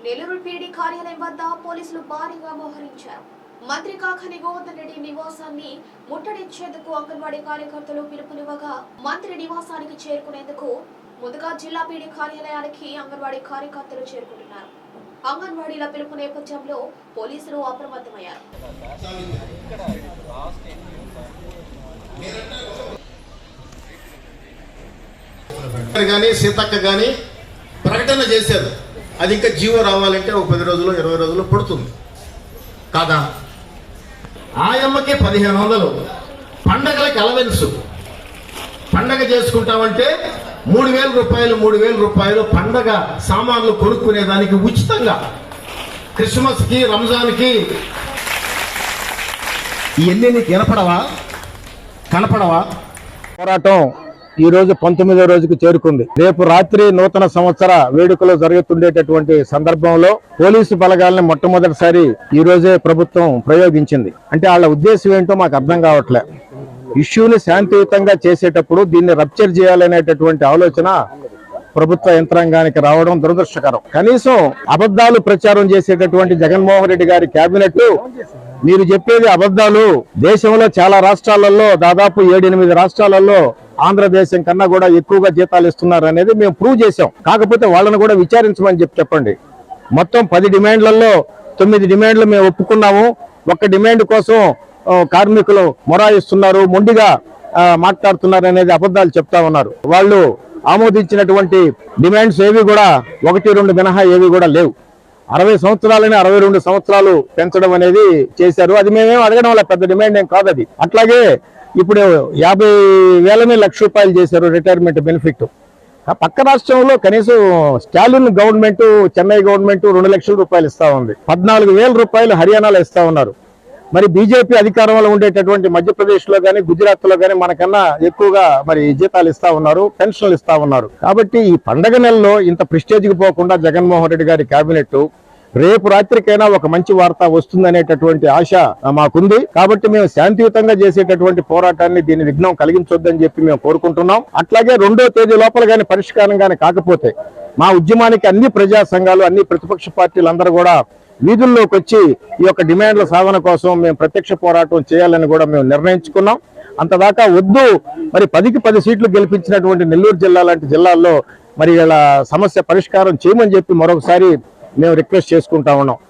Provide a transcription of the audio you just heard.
కార్యాలయం వద్ద పోలీసులు భారీగా మోహరించారు. మంత్రి కాకని గోవర్ధన్ రెడ్డి నివాసాన్ని ముట్టడించేందుకు అంగన్వాడీ కార్యకర్తలు పిలుపునివ్వగా మంత్రి నివాసానికి చేరుకునేందుకు ముందుగా జిల్లా పీడీ కార్యాలయానికి అంగన్వాడీ కార్యకర్తలు చేరుకుంటున్నారు. అంగన్వాడీల పిలుపు నేపథ్యంలో పోలీసులు అప్రమత్తమయ్యారు. కానీ సీతక్క కానీ ప్రకటన చేశారు. అది ఇంకా జీవో రావాలంటే ఒక పది రోజులు ఇరవై రోజులు పడుతుంది. కాదా? ఆయమ్మకి పదిహేను వందలు. పండగలకి అలవెన్సు పండగ చేసుకుంటామంటే మూడు వేల రూపాయలు మూడు వేల రూపాయలు పండగ సామాన్లు కొనుక్కునేదానికి ఉచితంగా. క్రిస్మస్కి రంజాన్కి. ఇవన్నీ నీకు వినపడవా? కనపడవా? పోరాటం. ఈ రోజు పంతొమ్మిదో రోజుకు చేరుకుంది. రేపు రాత్రి నూతన సంవత్సర వేడుకలు జరుగుతుండేటటువంటి సందర్భంలో పోలీసు బలగాల్ని మొట్టమొదటిసారి ఈ రోజే ప్రభుత్వం ప్రయోగించింది. అంటే వాళ్ళ ఉద్దేశం ఏంటో మాకు అర్థం కావట్లే. ఇష్యూని శాంతియుతంగా చేసేటప్పుడు దీన్ని రప్చర్ చేయాలనేటటువంటి ఆలోచన ప్రభుత్వ యంత్రాంగానికి రావడం దురదృష్టకరం. కనీసం అబద్ధాలు ప్రచారం చేసేటటువంటి జగన్మోహన్ రెడ్డి గారి కేబినెట్ మీరు చెప్పేది అబద్ధాలు. దేశంలో చాలా రాష్ట్రాలలో దాదాపు ఏడెనిమిది రాష్ట్రాలలో ఆంధ్రదేశం కన్నా కూడా ఎక్కువగా జీతాలు ఇస్తున్నారు అనేది మేము ప్రూవ్ చేశాం. కాకపోతే వాళ్ళని కూడా విచారించమని చెప్పి చెప్పండి. మొత్తం పది డిమాండ్లలో తొమ్మిది డిమాండ్లు మేము ఒప్పుకున్నాము. ఒక్క డిమాండ్ కోసం కార్మికులు మొరాయిస్తున్నారు మొండిగా మాట్లాడుతున్నారు అనేది అబద్ధాలు చెప్తా ఉన్నారు. వాళ్ళు ఆమోదించినటువంటి డిమాండ్స్ ఏవి కూడా ఒకటి రెండు మినహా ఏవి కూడా లేవు. అరవై సంవత్సరాలని అరవై రెండు సంవత్సరాలు పెంచడం అనేది చేశారు. అది మేమేం అడగడం వల్ల పెద్ద డిమాండ్ ఏం కాదు అది. అట్లాగే ఇప్పుడు యాభై వేలనే లక్ష రూపాయలు చేశారు రిటైర్మెంట్ బెనిఫిట్. ఆ పక్క రాష్ట్రంలో కనీసం స్టాలిన్ గవర్నమెంట్ చెన్నై గవర్నమెంట్ రెండు లక్షల రూపాయలు ఇస్తా ఉంది. పద్నాలుగు వేల రూపాయలు హర్యానాలో ఇస్తా ఉన్నారు. మరి బీజేపీ అధికారంలో ఉండేటటువంటి మధ్యప్రదేశ్లో కానీ గుజరాత్లో కానీ మనకన్నా ఎక్కువగా మరి జీతాలు ఇస్తా ఉన్నారు పెన్షన్లు ఇస్తా ఉన్నారు. కాబట్టి ఈ పండగ నెలలో ఇంత ప్రిస్టేజ్కి పోకుండా జగన్మోహన్ రెడ్డి గారి కేబినెట్ రేపు రాత్రికైనా ఒక మంచి వార్త వస్తుందనేటటువంటి ఆశ మాకుంది. కాబట్టి మేము శాంతియుతంగా చేసేటటువంటి పోరాటాన్ని దీని విఘ్నం కలిగించొద్దని చెప్పి మేము కోరుకుంటున్నాం. అట్లాగే రెండో తేదీ లోపల కానీ పరిష్కారం కానీ కాకపోతే మా ఉద్యమానికి అన్ని ప్రజా సంఘాలు అన్ని ప్రతిపక్ష పార్టీలు అందరూ కూడా వీధుల్లోకి వచ్చి ఈ యొక్క డిమాండ్ల సాధన కోసం మేము ప్రత్యక్ష పోరాటం చేయాలని కూడా మేము నిర్ణయించుకున్నాం. అంతదాకా వద్దు. మరి పదికి పది సీట్లు గెలిపించినటువంటి నెల్లూరు జిల్లా లాంటి జిల్లాల్లో మరి ఇలా సమస్య పరిష్కారం చేయమని చెప్పి మరొకసారి మేము రిక్వెస్ట్ చేసుకుంటా ఉన్నాం.